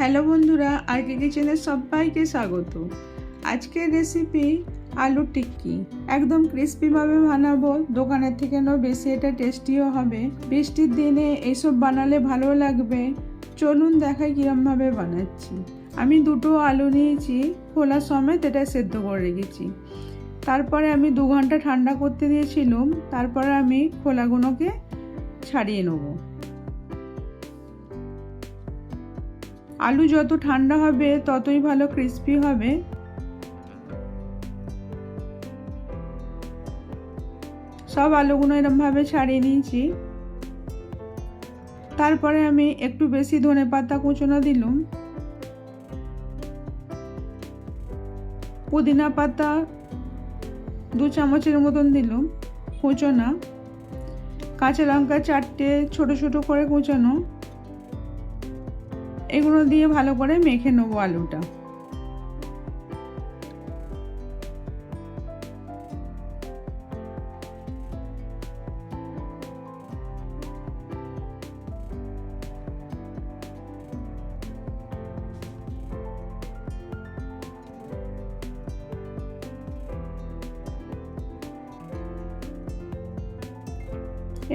Hello বন্ধুরা আর কে কিচেনের সবাইকে স্বাগত। আজকের রেসিপি আলু টিক্কি। একদম ক্রিস্পিভাবে বানাবো। দোকানের থেকে নো বেশি এটা টেস্টিও হবে। বৃষ্টির দিনে এইসব বানালে ভালো লাগবে। চলুন দেখাই কীরমভাবে বানাচ্ছি। আমি দুটো আলু নিয়েছি, খোলা সমেত এটা সেদ্ধ করে রেখেছি। তারপরে আমি দু ঘণ্টা ঠান্ডা করতে দিয়েছিলাম। তারপরে আমি খোলাগুলোকে ছাড়িয়ে নেব। আলু যত ঠান্ডা হবে, ততই ভালো ক্রিস্পি হবে। সব আলুগুলো এরমভাবে ছাড়িয়ে নিয়েছি। তারপরে আমি একটু বেশি ধনে পাতা কুচনো দিলুম। পুদিনা পাতা দু চামচের মতন দিলুম কুচোনা। কাঁচা লঙ্কা চারটে ছোট ছোট করে কুচোনো। এগুলো দিয়ে ভালো করে মেখে নেব আলুটা।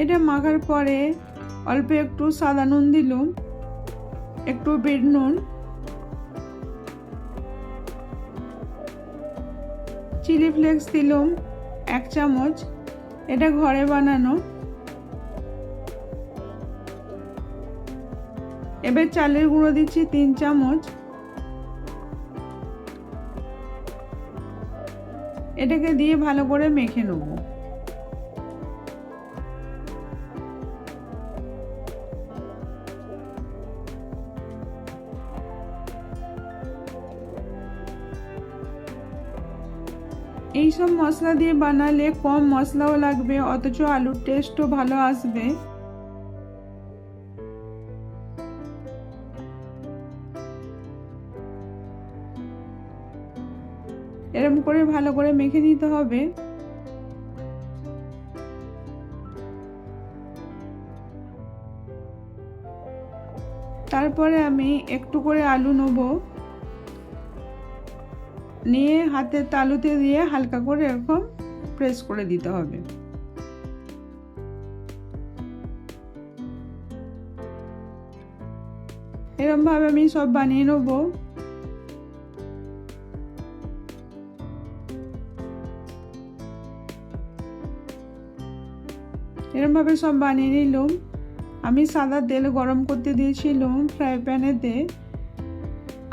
এটা মাখার পরে অল্প একটু সাদা নুন দিলুম। একটু বিট নুন। চিলি ফ্লেক্স দিলাম, এক চামচ। এটা ঘরে বানানো। এবার চালের গুঁড়ো দিচ্ছি তিন চামচ। এটাকে দিয়ে ভালো করে মেখে নেব। এইসব মশলা দিয়ে বানালে কম মশলাও লাগবে, অথচ আলুর টেস্টও ভালো আসবে। এরকম করে ভালো করে মেখে নিতে হবে। তারপরে আমি একটু করে আলু নেব। নিয়ে হাতের তালুতে দিয়ে হালকা করে এরকম প্রেস করে দিতে হবে। এরমভাবে আমি সব বানিয়ে নেব। এরমভাবে সব বানিয়ে নিলাম। আমি সাদা তেল গরম করতে দিয়েছিলাম ফ্রাই প্যানেতে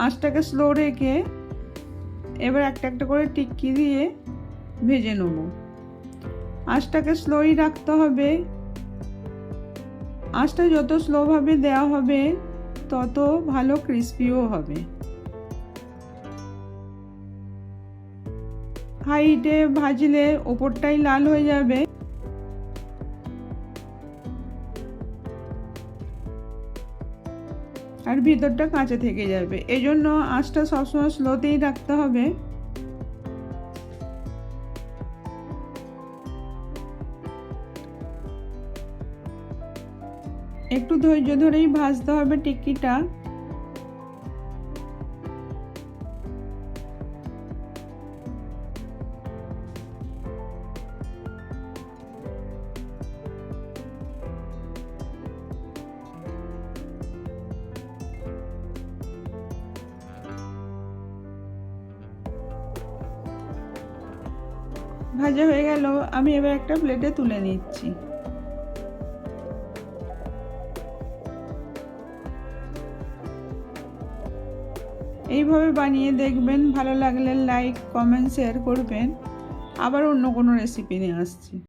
আঁচটাকে স্লো রেখে এবার একটা একটা করে টিক্কি দিয়ে ভেজে নেব। আঁচটাকে স্লোই রাখতে হবে। আঁচটা যত স্লোভাবে দেওয়া হবে, তত ভালো ক্রিস্পিও হবে। হাইটে ভাজলে ওপরটাই লাল হয়ে যাবে। আর ভিতরটা কাঁচা থেকে যাবে। এই জন্য আঁচটা সবসময় স্লোতেই রাখতে হবে। একটু ধৈর্য ধরেই ভাজতে হবে টিক্কিটা। ভাজা হয়ে গেল, আমি এবার একটা প্লেটে তুলে নিচ্ছি। এইভাবে বানিয়ে দেখবেন, ভালো লাগলে লাইক কমেন্ট শেয়ার করবেন। আবার অন্য কোনো রেসিপি নিয়ে আসছি।